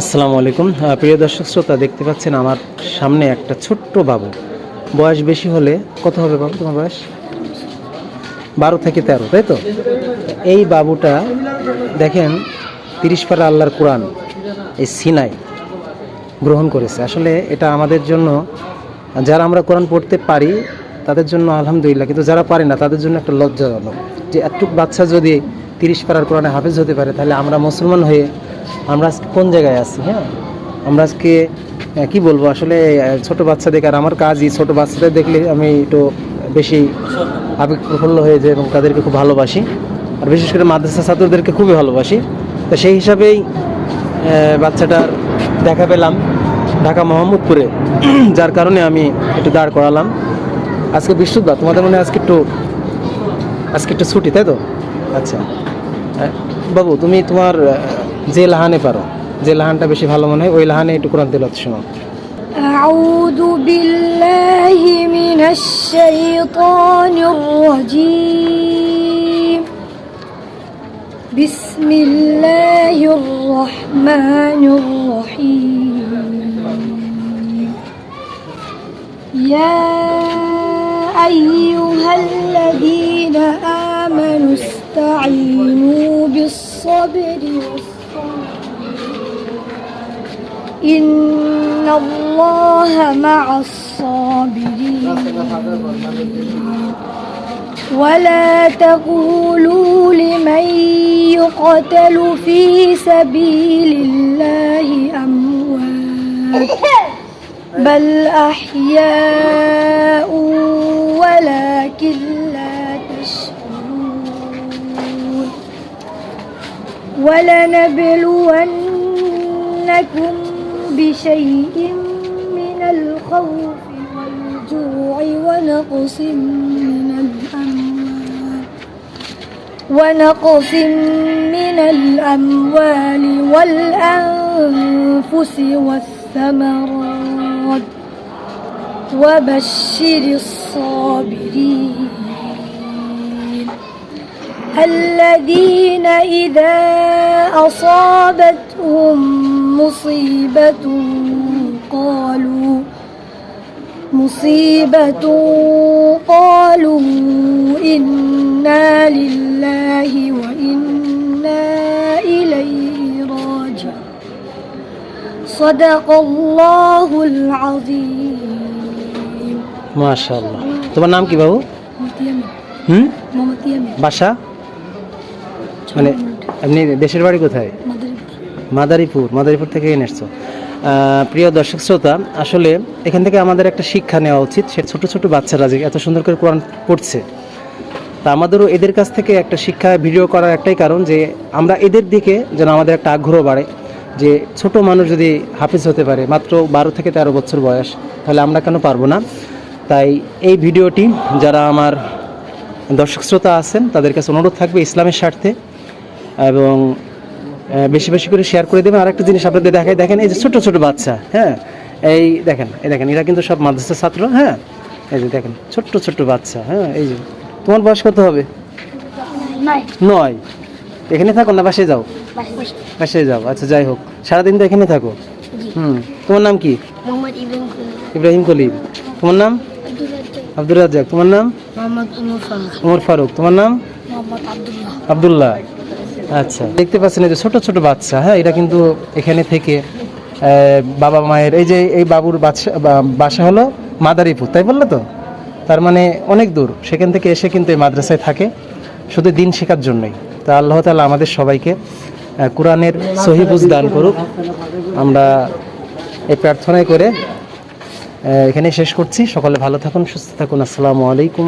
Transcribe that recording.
আসসালামু আলাইকুম। প্রিয় দর্শক, শ্রোতা, দেখতে পাচ্ছেন আমার সামনে একটা ছোট্ট বাবু। বয়স বেশি হলে কত হবে বাবু তোমার বয়স? বারো থেকে তেরো, তাই তো? এই বাবুটা, দেখেন, তিরিশ পারা আল্লাহর কোরআন, এই সিনাই গ্রহণ করেছে। আসলে এটা আমাদের জন্য, যারা আমরা কোরআন পড়তে পারি, তাদের জন্য আলহামদুলিল্লাহ। কিন্তু যারা পারে না, তাদের জন্য একটা লজ্জাজনক। যে একটু বাচ্চা যদি তিরিশ পারার কোরআনে হাফেজ হতে পারে, তাহলে আমরা মুসলমান হয়ে আমরা আজকে কোন জায়গায় আছি হ্যাঁ? আমরা আজকে কি বলব, আসলে ছোট বাচ্চা দেখে আর আমার কাজই ছোট বাচ্চাদের দেখলে আমি একটু বেশি আবেগ প্রফুল্ল হয়ে যায় এবং তাদেরকে খুব ভালোবাসি। আর বিশেষ করে মাদ্রাসা ছাত্রদেরকে খুবই ভালোবাসি। তো সেই হিসাবেই বাচ্চাটার দেখা পেলাম ঢাকা মোহাম্মদপুরে, যার কারণে আমি একটু দাঁড় করালাম। আজকে বৃহস্পতিবার, তোমাদের মনে আজকে একটু আজকে একটু ছুটি, তাই তো? আচ্ছা। বাবু, তুমি তোমার যে লাহানে পারো যে লাহানটা বেশি ভালো মনে হয় ওই লাহানে একটু কোরআন তেলাওয়াত শোনো أعوذ بالله من الشيطان الرجيم بسم الله الرحمن الرحيم يا أيها الذين آمنوا استعينوا بالصبر والصلاة إن الله مع الصابرين. ولا تقولوا لمن يقتل في سبيل الله أموات بل أحياء ولكن لا تشعرون ولنبلونكم بشيء من الخوف والجوع ونقص من الأموال. ونقص من الأموال والأنفس والثمرات. وبشر الصابرين. الذين إذا أصابتهم مصيبة قالوا مصيبة قالوا إنا لله وإنا إليه راجعون صدق الله العظيم মাশাআল্লাহ তোমার নাম কি বাবু محمد يمين হুম محمد يمين বাসা মানে আপনি দেশের বাড়ি কোথায় مدرب মাদারীপুর মাদারীপুর থেকে এনে এসছো। প্রিয় দর্শক শ্রোতা, আসলে এখান থেকে আমাদের একটা শিক্ষা নেওয়া উচিত। সে ছোট ছোট বাচ্চারা যে এত সুন্দর করে কোরআন পড়ছে, তা আমাদেরও এদের কাছ থেকে একটা শিক্ষা, ভিডিও করার একটাই কারণ যে আমরা এদের দিকে যেন আমাদের একটা আগ্রহ বাড়ে। যে ছোট মানুষ যদি হাফিজ হতে পারে, মাত্র বারো থেকে তেরো বছর বয়স, তাহলে আমরা কেন পারব না? তাই এই ভিডিওটি যারা আমার দর্শক শ্রোতা আছেন, তাদের কাছে অনুরোধ থাকবে ইসলামের স্বার্থে এবং বেশি বেশি করে শেয়ার করে দেবেন। আরেকটা জিনিস আপনাদের দেখায় দেখেন এই যে ছোট ছোট বাচ্চা হ্যাঁ? এই দেখেন এই দেখেন এরা কিন্তু সব মাদ্রাসা ছাত্র হ্যাঁ? এই যে দেখেন ছোট্ট ছোট্ট বাচ্চা হ্যাঁ? এই যে তোমার বয়স কত হবে? নয়। এখানে থাকো না বাসে যাও। বাসে যাও আচ্ছা যাই হোক। সারাদিন তো এখানে থাকো। হুম তোমার নাম কি? ইব্রাহিম কলিম তোমার নাম? আব্দুর রাজ্জাক। তোমার নাম? ওমর ফারুক। তোমার নাম? আব্দুল্লাহ। আচ্ছা। দেখতে পাচ্ছেন এই যে ছোট ছোট বাচ্চা হ্যাঁ এটা কিন্তু এখানে থেকে বাবা মায়ের, এই যে এই বাবুর বাসা হলো মাদারীপুর, তাই বলল তো? তার মানে অনেক দূর, সেখান থেকে এসে কিন্তু এই মাদ্রাসায় থাকে, শুধু দিন শেখার জন্যই। তা আল্লাহ তালা আমাদের সবাইকে কোরআনের সহিবুজ দান করুক। আমরা এই প্রার্থনায় করে এখানে শেষ করছি। সকলে ভালো থাকুন, সুস্থ থাকুন। আসসালামু আলাইকুম।